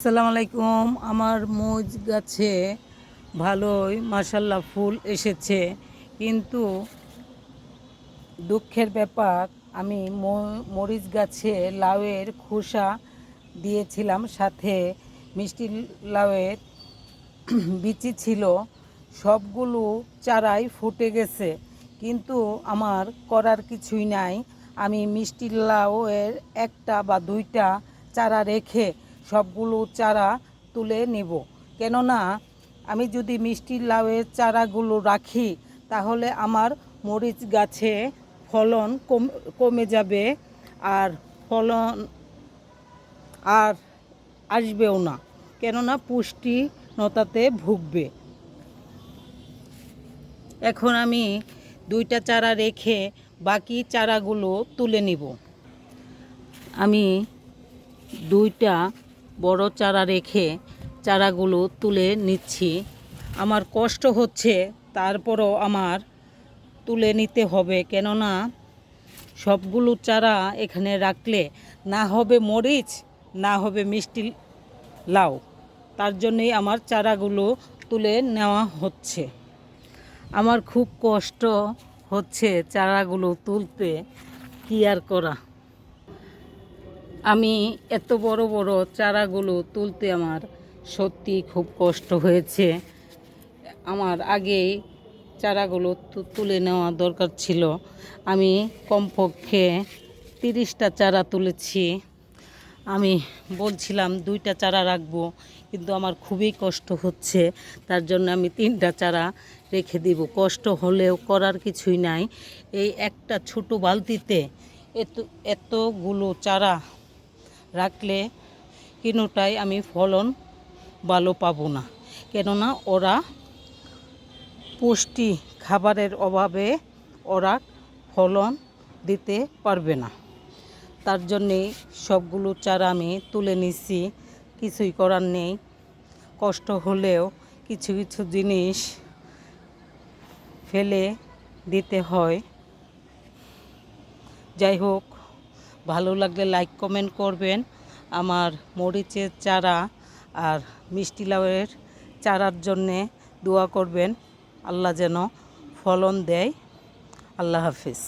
আসসালামু আলাইকুম। আমার মোজ গাছে ভালোই মাসাল্লাহ ফুল এসেছে। কিন্তু দুঃখের ব্যাপার, আমি মরিচ গাছে লাউয়ের খোসা দিয়েছিলাম। সাথে মিষ্টি লাউয়ের বিচি ছিল। সবগুলো চারাই ফুটে গেছে। কিন্তু আমার করার কিছুই নাই। আমি মিষ্টি লাউয়ের একটা বা দুইটা চারা রেখে সবগুলো চারা তুলে নেব। কেননা আমি যদি মিষ্টি লাউয়ের চারাগুলো রাখি, তাহলে আমার মরিচ গাছে ফলন কম, কমে যাবে আর ফলন আর আসবেও না। কেননা পুষ্টিনতাতে ভুগবে। এখন আমি দুইটা চারা রেখে বাকি চারাগুলো তুলে নিব। আমি দুইটা বড় চারা রেখে চারাগুলো তুলে নিচ্ছি। আমার কষ্ট হচ্ছে, তারপরও আমার তুলে নিতে হবে। কেননা সবগুলো চারা এখানে রাখলে না হবে মরিচ, না হবে মিষ্টি লাউ। তার জন্যই আমার চারাগুলো তুলে নেওয়া হচ্ছে। আমার খুব কষ্ট হচ্ছে চারাগুলো তুলতে। কি আর করা? আমি এত বড় বড় চারাগুলো তুলতে আমার সত্যি খুব কষ্ট হয়েছে। আমার আগে চারাগুলো তুলে নেওয়া দরকার ছিল। আমি কমপক্ষে তিরিশটা চারা তুলেছি। আমি বলছিলাম দুইটা চারা রাখব, কিন্তু আমার খুবই কষ্ট হচ্ছে। তার জন্য আমি তিনটা চারা রেখে দিব। কষ্ট হলেও করার কিছুই নাই। এই একটা ছোট বালতিতে এত, এতগুলো চারা রাখলে কিনোটাই আমি ফলন ভালো পাবো না। কেননা ওরা পুষ্টি খাবারের অভাবে ওরা ফলন দিতে পারবে না। তার জন্যে সবগুলো চারা আমি তুলে নিছি, কিছুই করার নেই। কষ্ট হলেও কিছু কিছু জিনিস ফেলে দিতে হয়। যাই হোক ভালো লাগলে লাইক কমেন্ট করবেন। আমার মরিচের চারা আর মিষ্টি লাউয়ের চারার জন্যে দোয়া করবেন। আল্লাহ যেন ফলন দেয়। আল্লাহ হাফিজ।